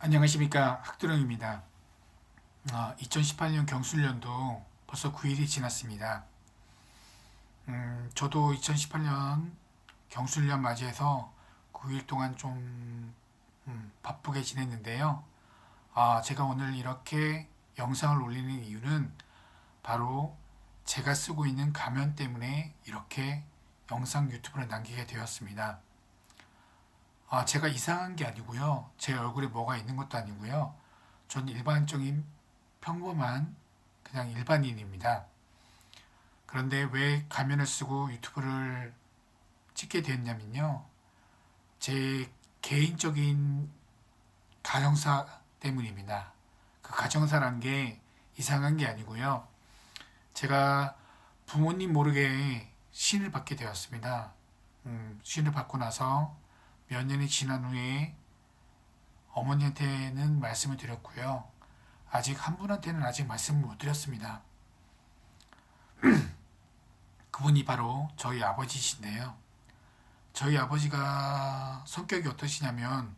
안녕하십니까 학도령입니다. 어, 2018년 경술년도 벌써 9일이 지났습니다. 음, 저도 2018년 경술년 맞이해서 9일 동안 좀 음, 바쁘게 지냈는데요. 아, 제가 오늘 이렇게 영상을 올리는 이유는 바로 제가 쓰고 있는 가면 때문에 이렇게 영상 유튜브를 남기게 되었습니다. 아, 제가 이상한 게 아니고요. 제 얼굴에 뭐가 있는 것도 아니고요. 전 일반적인 평범한 그냥 일반인입니다. 그런데 왜 가면을 쓰고 유튜브를 찍게 되었냐면요. 제 개인적인 가정사 때문입니다. 그 가정사란 게 이상한 게 아니고요. 제가 부모님 모르게 신을 받게 되었습니다. 음, 신을 받고 나서 몇 년이 지난 후에 어머니한테는 말씀을 드렸고요. 아직 한 분한테는 아직 말씀을 못 드렸습니다. 그분이 바로 저희 아버지신데요. 저희 아버지가 성격이 어떠시냐면,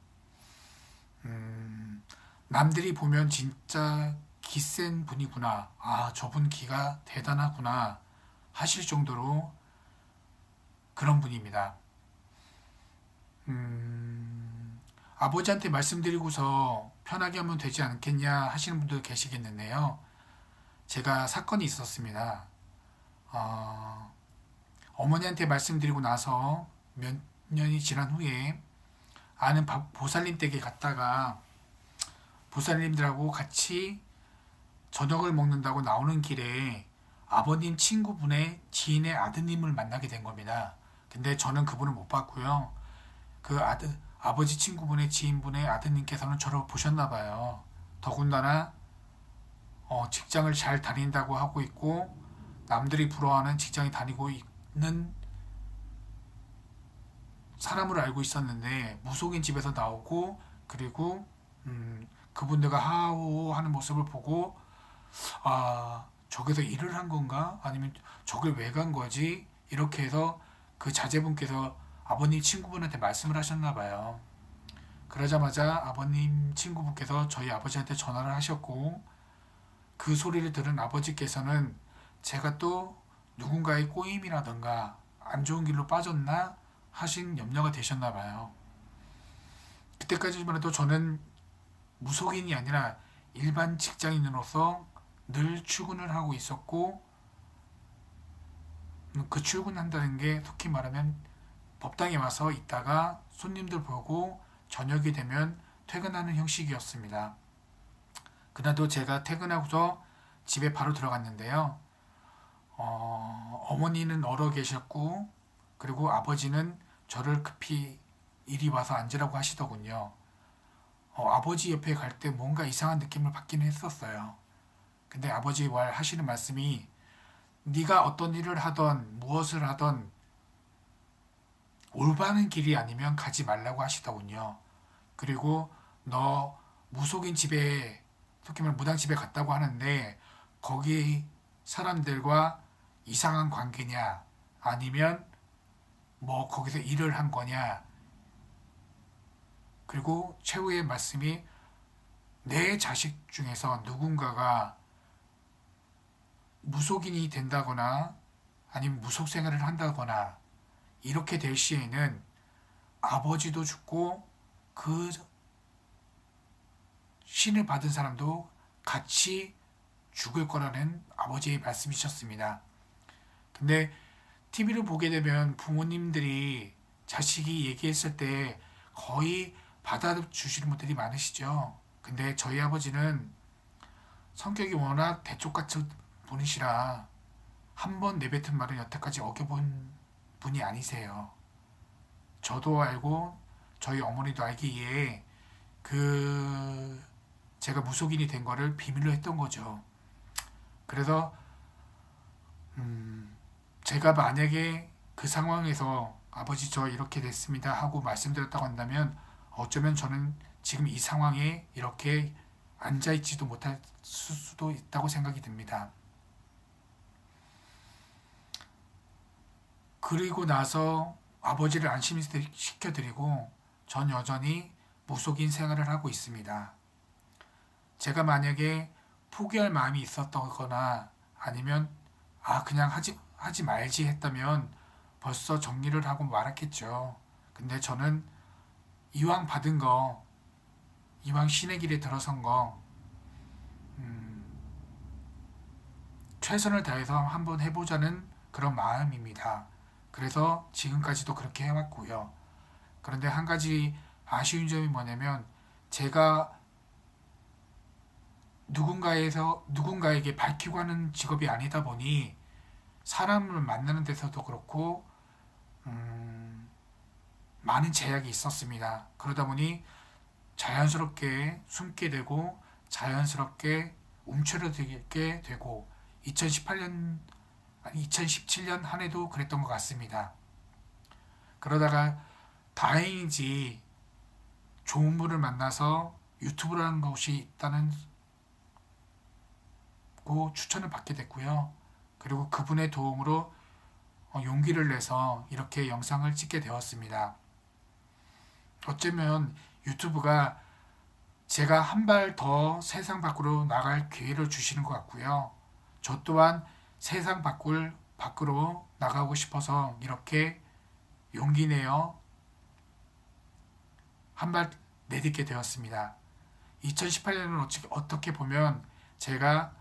음, 남들이 보면 진짜 기센 분이구나. 아, 저분 기가 대단하구나. 하실 정도로 그런 분입니다. 음, 아버지한테 말씀드리고서 편하게 하면 되지 않겠냐 하시는 분도 계시겠는데요. 제가 사건이 있었습니다. 어, 어머니한테 말씀드리고 나서 몇 년이 지난 후에 아는 바- 보살님 댁에 갔다가 보살님들하고 같이 저녁을 먹는다고 나오는 길에 아버님 친구분의 지인의 아드님을 만나게 된 겁니다. 근데 저는 그분을 못 봤고요. 그 아들 아버지 친구분의 지인분의 아드님께서는 저를 보셨나 봐요. 더군다나 어, 직장을 잘 다닌다고 하고 있고 남들이 부러워하는 직장에 다니고 있는 사람을 알고 있었는데 무속인 집에서 나오고 그리고 음, 그분들과 하오 하는 모습을 보고 아 저기서 일을 한 건가 아니면 저길 왜 간 거지 이렇게 해서 그 자제분께서 아버님 친구분한테 말씀을 하셨나 봐요. 그러자마자 아버님 친구분께서 저희 아버지한테 전화를 하셨고 그 소리를 들은 아버지께서는 제가 또 누군가의 꼬임이라던가 안 좋은 길로 빠졌나 하신 염려가 되셨나 봐요. 그때까지만 해도 저는 무속인이 아니라 일반 직장인으로서 늘 출근을 하고 있었고 음, 그 출근한다는 게 속히 말하면 법당에 와서 있다가 손님들 보고 저녁이 되면 퇴근하는 형식이었습니다. 그날도 제가 퇴근하고서 집에 바로 들어갔는데요. 어, 어머니는 얼어 계셨고 그리고 아버지는 저를 급히 이리 와서 앉으라고 하시더군요. 어, 아버지 옆에 갈 때 뭔가 이상한 느낌을 받기는 했었어요. 근데 아버지 말 하시는 말씀이 네가 어떤 일을 하던 무엇을 하던 올바른 길이 아니면 가지 말라고 하시더군요. 그리고 너 무속인 집에 속히 말해 무당 집에 갔다고 하는데 거기 사람들과 이상한 관계냐 아니면 뭐 거기서 일을 한 거냐 그리고 최후의 말씀이 내 자식 중에서 누군가가 무속인이 된다거나 아니면 무속 생활을 한다거나 이렇게 될 시에는 아버지도 죽고 그 신을 받은 사람도 같이 죽을 거라는 아버지의 말씀이셨습니다. 근데 TV를 보게 되면 부모님들이 자식이 얘기했을 때 거의 받아주시는 분들이 많으시죠. 근데 저희 아버지는 성격이 워낙 대쪽같은 분이시라 한 번 내뱉은 말을 여태까지 어겨본 분이 아니세요. 저도 알고 저희 어머니도 알기에 그 제가 무속인이 된 거를 비밀로 했던 거죠. 그래서 음 제가 만약에 그 상황에서 아버지 저 이렇게 됐습니다 하고 말씀드렸다고 한다면 어쩌면 저는 지금 이 상황에 이렇게 앉아 있지도 못할 수도 있다고 생각이 듭니다. 그리고 나서 아버지를 안심시켜드리고 전 여전히 무속인 생활을 하고 있습니다. 제가 만약에 포기할 마음이 있었거나 아니면 아 그냥 하지 하지 말지 했다면 벌써 정리를 하고 말았겠죠. 근데 저는 이왕 받은 거 이왕 신의 길에 들어선 거 음, 최선을 다해서 한번 해보자는 그런 마음입니다. 그래서 지금까지도 그렇게 해왔고요. 그런데 한 가지 아쉬운 점이 뭐냐면 제가 누군가에서 누군가에게 밝히고 하는 직업이 아니다 보니 사람을 만나는 데서도 그렇고 음, 많은 제약이 있었습니다. 그러다 보니 자연스럽게 숨게 되고 자연스럽게 움츠러들게 되고 2018년 아니 2017년 한 해도 그랬던 것 같습니다. 그러다가 다행인지 좋은 분을 만나서 유튜브라는 것이 있다는 고 추천을 받게 됐고요. 그리고 그분의 도움으로 어, 용기를 내서 이렇게 영상을 찍게 되었습니다. 어쩌면 유튜브가 제가 한 발 더 세상 밖으로 나갈 기회를 주시는 것 같고요. 저 또한 세상 밖을 밖으로 나가고 싶어서 이렇게 용기 내어 한 발 내딛게 되었습니다. 2018년은 어떻게 보면 제가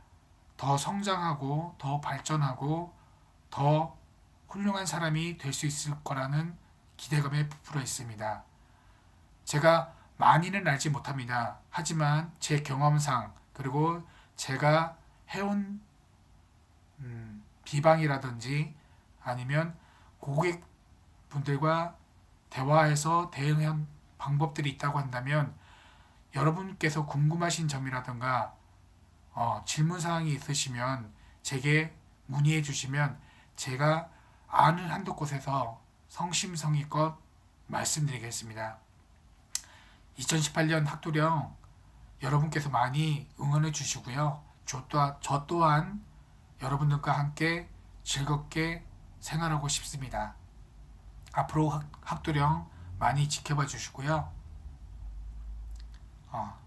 더 성장하고 더 발전하고 더 훌륭한 사람이 될 수 있을 거라는 기대감에 부풀어 있습니다. 제가 많이는 알지 못합니다. 하지만 제 경험상 그리고 제가 해온 음, 비방이라든지 아니면 고객분들과 대화해서 대응한 방법들이 있다고 한다면 여러분께서 궁금하신 점이라든가 어, 질문 사항이 있으시면 제게 문의해 주시면 제가 아는 한도 곳에서 성심성의껏 말씀드리겠습니다. 2018년 학도령 여러분께서 많이 응원해 주시고요. 저 또한, 저 또한 여러분들과 함께 즐겁게 생활하고 싶습니다. 앞으로 학, 학도령 많이 지켜봐 주시고요. 어,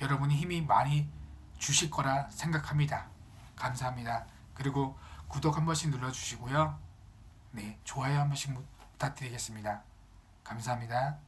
여러분이 힘이 많이 주실 거라 생각합니다. 감사합니다. 그리고 구독 한 번씩 눌러주시고요. 네, 좋아요 한 번씩 부탁드리겠습니다. 감사합니다.